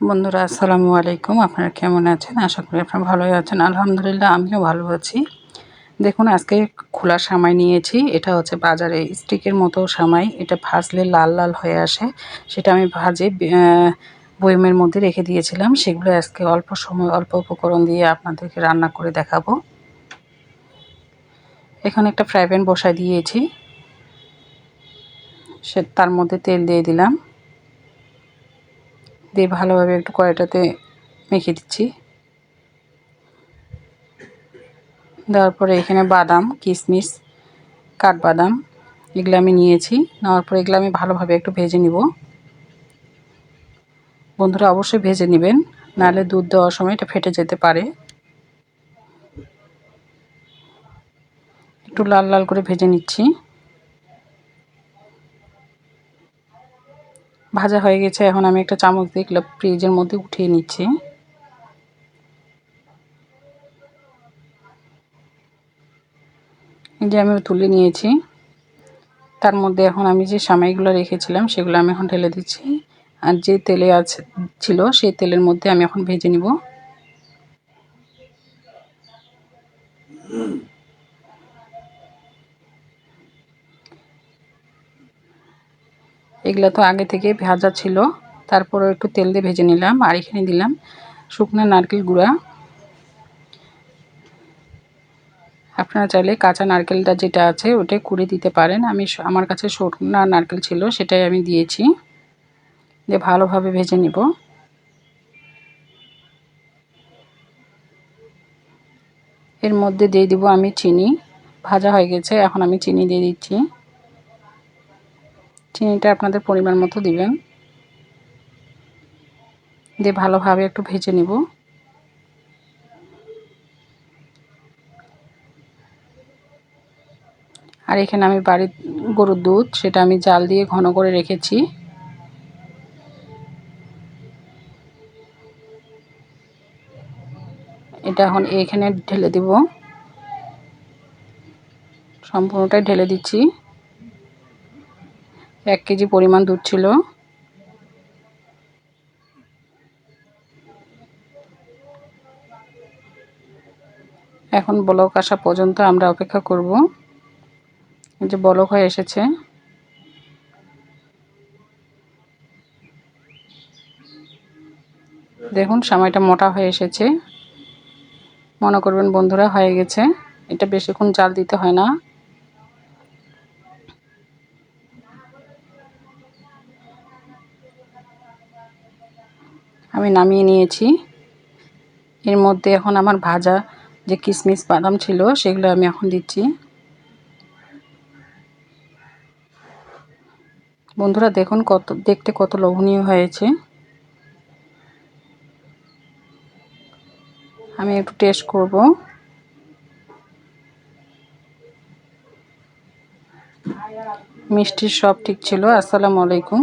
বন্ধুরা, আসসালামু আলাইকুম। আপনারা কেমন আছেন? আশা করি আপনারা ভালোই আছেন। আলহামদুলিল্লাহ, আমিও ভালো আছি। দেখুন, আজকে খোলা সামাই নিয়েছি। এটা হচ্ছে বাজারে স্টিকের মতো সামাই। এটা ভাজলে লাল লাল হয়ে আসে। সেটা আমি ভাজে বয়মের মধ্যে রেখে দিয়েছিলাম। সেগুলো আজকে অল্প সময়, অল্প উপকরণ দিয়ে আপনাদেরকে রান্না করে দেখাবো। এখানে একটা ফ্রাই প্যান বসাই দিয়েছি। সে, তার মধ্যে তেল দিয়ে দিলাম। দিয়ে ভালোভাবে একটু কড়াইটাতে মেখে দিচ্ছি। দেওয়ার পরে এখানে বাদাম, কিশমিশ, কাঠবাদাম এগুলো আমি নিয়েছি। নেওয়ার পরে এগুলো আমি ভালোভাবে একটু ভেজে নিব। বন্ধুরা অবশ্যই ভেজে নেবেন, নাহলে দুধ দেওয়ার সময় এটা ফেটে যেতে পারে। একটু লাল লাল করে ভেজে নিচ্ছি। ভাজা হয়ে গেছে, এখন আমি একটা চামচ দিয়ে এগুলো ফ্রিজের মধ্যে উঠিয়ে নিচ্ছি। এই যে আমি তুলে নিয়েছি। তার মধ্যে এখন আমি যে সামাইগুলো রেখেছিলাম, সেগুলো আমি এখন ঢেলে দিচ্ছি। আর যে তেলে আছে ছিল, সেই তেলের মধ্যে আমি এখন ভেজে নিব। এগুলো তো আগে থেকে ভাজা ছিল। তারপরে একটু তেল দিয়ে ভেজে নিলাম আর এখানে দিলাম শুকনো নারকেল গুঁড়া। আপনারা চাইলে কাঁচা নারকেলটা যেটা আছে ওটাই কুড়ে দিতে পারেন। আমি আমার কাছে শুকনো নারকেল ছিল, সেটাই আমি দিয়েছি। দিয়ে ভালোভাবে ভেজে নিব। এর মধ্যে দিয়ে দিব আমি চিনি। ভাজা হয়ে গেছে, এখন আমি চিনি দিয়ে দিচ্ছি। চিনিটা আপনাদের পরিমাণ মতো দিবেন। দিয়ে ভালোভাবে একটু ভেজে নিব। আর এখানে আমি বাড়ির গরুর দুধ, সেটা আমি জাল দিয়ে ঘন করে রেখেছি। এটা এখন এখানে ঢেলে দিব। সম্পূর্ণটাই ঢেলে দিচ্ছি। এক কেজি পরিমাণ দুধ ছিল। এখন বলক আসা পর্যন্ত আমরা অপেক্ষা করব। যে বলক হয়ে এসেছে। দেখুন, সময়টা মোটা হয়ে এসেছে। মনে করবেন বন্ধুরা, হয়ে গেছে। এটা বেশিক্ষণ জাল দিতে হয় না। আমি নামিয়ে নিয়েছি। এর মধ্যে এখন আমার ভাজা যে কিশমিশ বাদাম ছিল, সেগুলো আমি এখন দিচ্ছি। বন্ধুরা, দেখুন কত, দেখতে কত লোভনীয় হয়েছে। আমি একটু টেস্ট করব। মিষ্টির সব ঠিক ছিল। আসসালামু আলাইকুম।